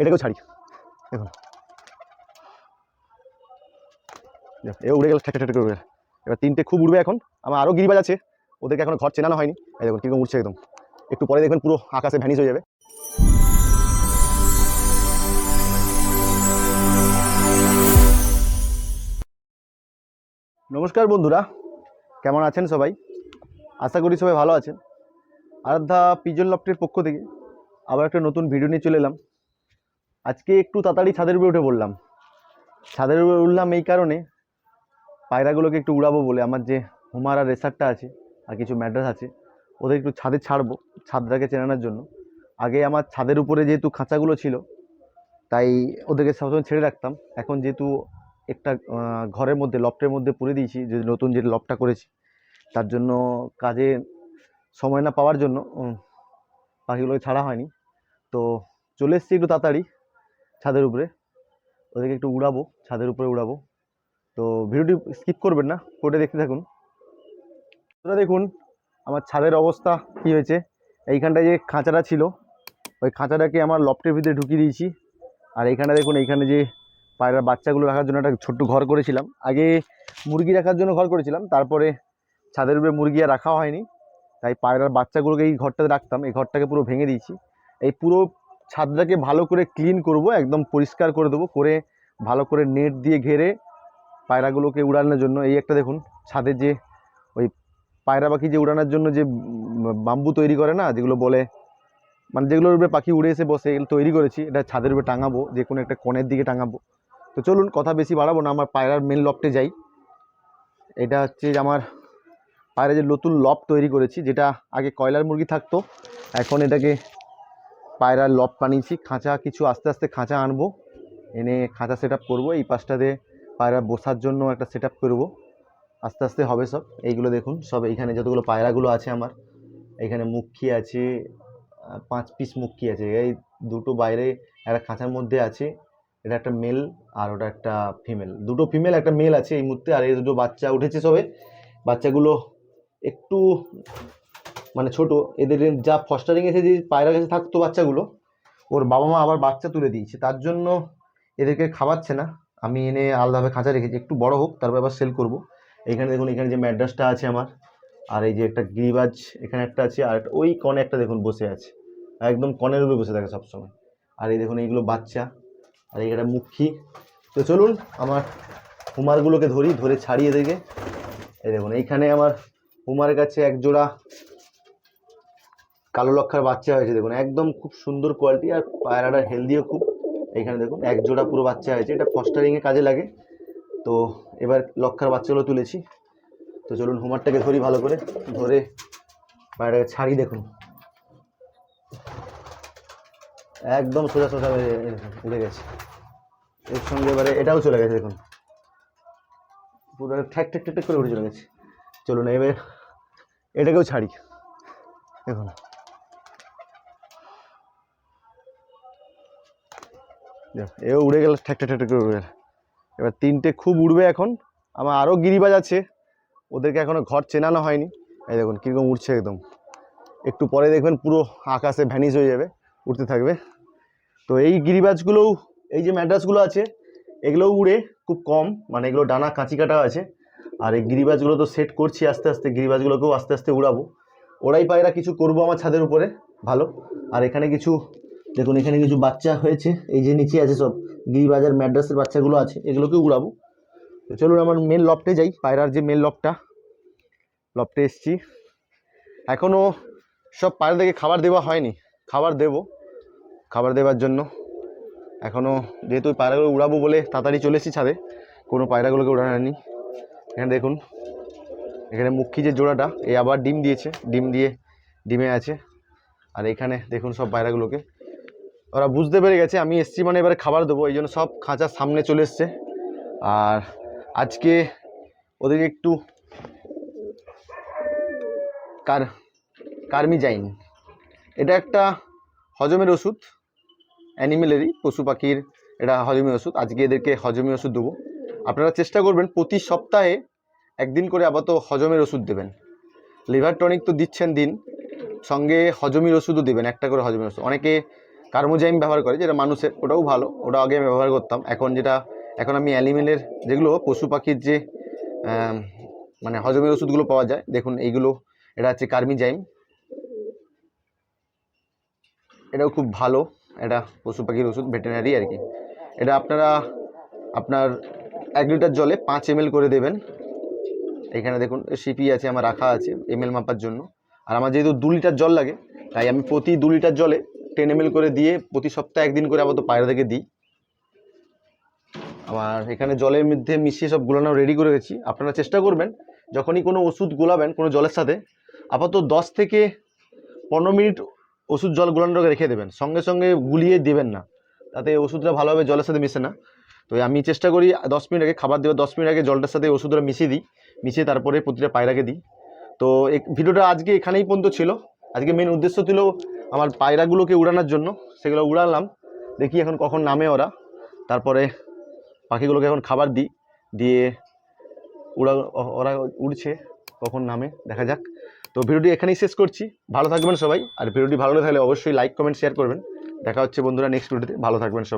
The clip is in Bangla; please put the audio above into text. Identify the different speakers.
Speaker 1: এটাকেও ছাড়ি। দেখ, এ উড়ে গেল ঠেটে করে উড়ে গেল। এবার তিনটে খুব উড়বে এখন। আমার আরও গিরিবাজ আছে। ওদেরকে এখন ঘর চেনানো হয়নি। এই দেখুন কীরকম উঠছে একদম। একটু পরে দেখবেন পুরো আকাশে ভ্যানিশ হয়ে যাবে। নমস্কার বন্ধুরা। কেমন আছেন সবাই? আশা করি সবাই ভালো আছেন। আরাধ্যা পিজন লফটের পক্ষ থেকে আবার একটা নতুন ভিডিও নিয়ে চলে এলাম। আজকে একটু তাড়াতাড়ি ছাদের উপরে উঠে পড়লাম। ছাদের উপরে উঠলাম এই কারণে পায়রাগুলোকে একটু উড়াবো বলে। আমার যে হোমার আর রেসারটা আছে আর কিছু ম্যাড্রাস আছে, ওদের একটু ছাদে ছাড়বো, ছাদটাকে চেনানোর জন্য। আগে আমার ছাদের উপরে যেহেতু খাঁচাগুলো ছিল, তাই ওদেরকে সবসময় ছেড়ে রাখতাম। এখন যেহেতু একটা ঘরের মধ্যে, লফটের মধ্যে পুরে দিয়েছি, যে নতুন যে লফটটা করেছি, তার জন্য কাজে সময় না পাওয়ার জন্য পাখিগুলোকে ছাড়া হয়নি। তো চলে এসেছি একটু তাড়াতাড়ি। ছাদের উপরে। ওদেরকে একটু উড়াবো, ছাদের উপরে উড়াবো। তো ভিডিওটি স্কিপ করবেন না কোটে দেখতে থাকুন। তোরা দেখুন, আমার ছাদের অবস্থা কী হয়েছে। এইখানটায় যে খাঁচাটা ছিল, ওই খাঁচাটাকে আমার লফটের ভিতরে ঢুকিয়ে দিয়েছি। আর এইখানে দেখুন, এইখানে যে পায়রার বাচ্চাগুলো রাখার জন্য একটা ছোট্ট ঘর করেছিলাম। আগে মুরগি রাখার জন্য ঘর করেছিলাম, তারপরে ছাদের উপরে মুরগি আর রাখা হয়নি। তাই পায়রার বাচ্চাগুলোকে এই ঘরটাতে রাখতাম, এই ঘরটাকে পুরো ভেঙে দিয়েছি। এই পুরো ছাদটাকে ভালো করে ক্লিন করব, একদম পরিষ্কার করে দেবো, করে ভালো করে নেট দিয়ে ঘেরে পায়রাগুলোকে উড়ানোর জন্য। এই একটা দেখুন, ছাদে যে ওই পায়রা পাখি যে উড়ানোর জন্য যে বাম্বু তৈরি করে না, যেগুলো বলে মানে যেগুলোর উপরে পাখি উড়ে এসে বসে, এগুলো তৈরি করেছি, এটা ছাদের উপরে টাঙাবো, যে কোনো একটা কোণের দিকে টাঙাবো। তো চলুন, কথা বেশি বাড়াবো না, আমার পায়রার মেন লফটে যাই। এটা হচ্ছে যে আমার পায়রা যে নতুন লফট তৈরি করেছি, যেটা আগে কয়লার মুরগি থাকতো, এখন এটাকে পায়রার লফট বানিয়েছি, খাঁচা কিছু আস্তে আস্তে খাঁচা আনব। এনে খাঁচা সেট আপ করব, এই পাশটাতে পায়রা বসার জন্য একটা সেট আপ করব। আস্তে আস্তে হবে সব, এইগুলো দেখুন, সব এইখানে যতগুলো পায়রাগুলো আছে আমার। এইখানে মুখী আছে পাঁচ পিস মুখী আছে। এই দুটো বাইরে একটা খাঁচার মধ্যে আছে, এটা একটা মেল আর ওটা একটা ফিমেল দুটো ফিমেল একটা মেল আছে এই মুহূর্তে, আর এই দুটো বাচ্চা উঠেছে সবে। বাচ্চাগুলো একটু মানে ছোট, এদের যা ফস্টারিং এসে যে পায়রা কাছে থাকতো বাচ্চাগুলো, ওর বাবা মা আবার বাচ্চা তুলে দিয়েছে। তার জন্য এদেরকে খাওয়াচ্ছে না। আমি এনে আলাদাভাবে খাঁচা রেখেছি। একটু বড় হোক, তারপর আবার সেল করব। এইখানে দেখুন, এখানে যে ম্যাড্রাসটা আছে আমার, আর এই যে একটা গিরিবাজ, এখানে একটা আছে, আর একটা, ওই কনে একটা দেখুন বসে আছে। একদম কনের উপরে বসে থাকে সবসময়। আর এই দেখুন, এইগুলো বাচ্চা, আর এই একটা মুখী। তো চলুন, আমার হুমারগুলোকে ধরি, ধরে ছাড়িয়ে দেখে এই দেখুন, এইখানে আমার হুমারের কাছে এক জোড়া কালো লক্ষার বাচ্চা হয়েছে, দেখুন। একদম খুব সুন্দর কোয়ালিটি আর পায়রাটা হেলদিও খুব। এখানে দেখুন, এক জোড়া পুরো বাচ্চা হয়েছে। এটা ফস্টারিংয়ে কাজে লাগে। তো এবার লক্ষার বাচ্চাগুলো তুলেছি। তো চলুন হুমারটাকে ধরি ভালো করে। ধরে পায়রাটাকে ছাড়ি, দেখুন। একদম সোজা সোজা উড়ে গেছে। এর সঙ্গে এবারে এটাও চলে গেছে, দেখুন। পুরো ঠ্যাক ঠ্যাক ঠ্যাক করে উড়ে চলে গেছে। চলুন, এবার এটাকেও ছাড়ি। দেখুন। এও উড়ে গেল ঠ্যাক ঠ্যাক ঠ্যাক ঠ্যাক করে উড়ে এবার তিনটে খুব উড়বে এখন। আমার আরও গিরিবাজ আছে। ওদেরকে এখনও ঘর চেনানো হয়নি। এই দেখুন, কীরকম উঠছে একদম। একটু পরে দেখবেন পুরো আকাশে ভ্যানিশ হয়ে যাবে উঠতে থাকবে। তো এই গিরিবাজগুলোও, এই যে ম্যাড্রাসগুলো আছে, এগুলোও উড়ে খুব কম। মানে এগুলো ডানা কাঁচি কাটা আছে। আর এই গিরিবাজগুলো তো সেট করছি আস্তে আস্তে, গিরিবাজগুলোকেও আস্তে আস্তে উড়াবো। ওরাই পায়রা কিছু করব আমার ছাদের উপরে, ভালো। আর এখানে কিছু দেখুন, এখানে কিছু বাচ্চা হয়েছে। এই যে নিচে আছে সব, গিরিবাজার ম্যাড্রাসের বাচ্চাগুলো আছে, এগুলোকে উড়াবো। চলুন, আমার মেন লফটে যাই, পায়রার যে মেন লফটটা লফটে এসছি। এখনও সব পায়রাদেরকে খাবার দেওয়া হয়নি। খাবার দেব, খাবার দেওয়ার জন্য। এখনও যেহেতু ওই পায়রাগুলো উড়াবো বলে তাড়াতাড়ি চলে এসেছি ছাদে, কোনো পায়রাগুলোকে উড়ানো হয়নি। এখানে দেখুন, এখানে মুখী যে জোড়াটা এই আবার ডিম দিয়েছে, ডিম দিয়ে ডিমে আছে। আর এখানে দেখুন সব পায়রাগুলোকে। ওরা বুঝতে পেরে গেছে, আমি এসছি মানে এবারে খাবার দেবো, এই জন্য সব খাঁচার সামনে চলে এসছে। আর আজকে ওদেরকে একটু কার কার্মিজাইন এটা একটা হজমের ওষুধ, অ্যানিমেলেরই, পশু পাখির এটা হজমি ওষুধ, আজকে এদেরকে হজমি ওষুধ দেবো। আপনারা চেষ্টা করবেন, প্রতি সপ্তাহে একদিন করে আপাতত হজমের ওষুধ দেবেন। লিভার টনিক তো দিচ্ছেন দিন, সঙ্গে হজমির ওষুধও দেবেন, একটা করে হজমের ওষুধ। অনেকে কার্মোজাইম ব্যবহার করে, যেটা মানুষের, ওটাও ভালো, ওটা আগে আমি ব্যবহার করতাম। এখন যেটা, এখন আমি অ্যানিমেলের যেগুলো, পশু পাখির যে মানে হজমের ওষুধগুলো পাওয়া যায়, দেখুন এইগুলো, এটা হচ্ছে কার্মিজাইম। এটাও খুব ভালো, এটা পশু পাখির ওষুধ, ভেটেরিনারি আর কি। এটা আপনারা, আপনার এক লিটার জলে পাঁচ এম করে দেবেন। এখানে দেখুন, সিপি আছে, আমার রাখা আছে এম মাপার জন্য। আর আমার যেহেতু দু লিটার জল লাগে, তাই আমি প্রতি দু লিটার জলে টেন এম করে দিয়ে প্রতি সপ্তাহে একদিন করে আপাতত পায়রা থেকে দিই। আমার এখানে জলের মধ্যে মিশিয়ে সব গুলানো রেডি করে গেছি আপনারা চেষ্টা করবেন, যখনই কোনো ওষুধ গোলাবেন, কোনো জলের সাথে, আপাতত দশ থেকে পনেরো মিনিট ওষুধ জল গোলানোটাকে রেখে দেবেন। সঙ্গে সঙ্গে গুলিয়ে দেবেন না। তাতে ওষুধটা ভালোভাবে জলের সাথে মিশে না। তো আমি চেষ্টা করি দশ মিনিট আগে খাবার দেওয়ার, দশ মিনিট আগে জলটার সাথে ওষুধটা মিশিয়ে দিই, মিশিয়ে তারপরে প্রতিটা পায়রাকে দিই। তো ভিডিওটা আজকে এখানেই পর্যন্ত ছিল। আজকে মেন উদ্দেশ্য ছিল আমার পায়রাগুলোকে উড়ানোর জন্য, সেগুলো উড়ালাম। দেখি এখন কখন নামে ওরা। তারপরে পাখিগুলোকে এখন খাবার দিই, দিয়ে উড়া, ওরা উড়ছে, কখন নামে, দেখা যাক। তো ভিডিওটি এখানেই শেষ করছি। ভালো থাকবেন সবাই। আর ভিডিওটি ভালো থাকলে অবশ্যই লাইক কমেন্ট শেয়ার করবেন। দেখা হচ্ছে বন্ধুরা নেক্সট ভিডিওতে ভালো থাকবেন সবাই।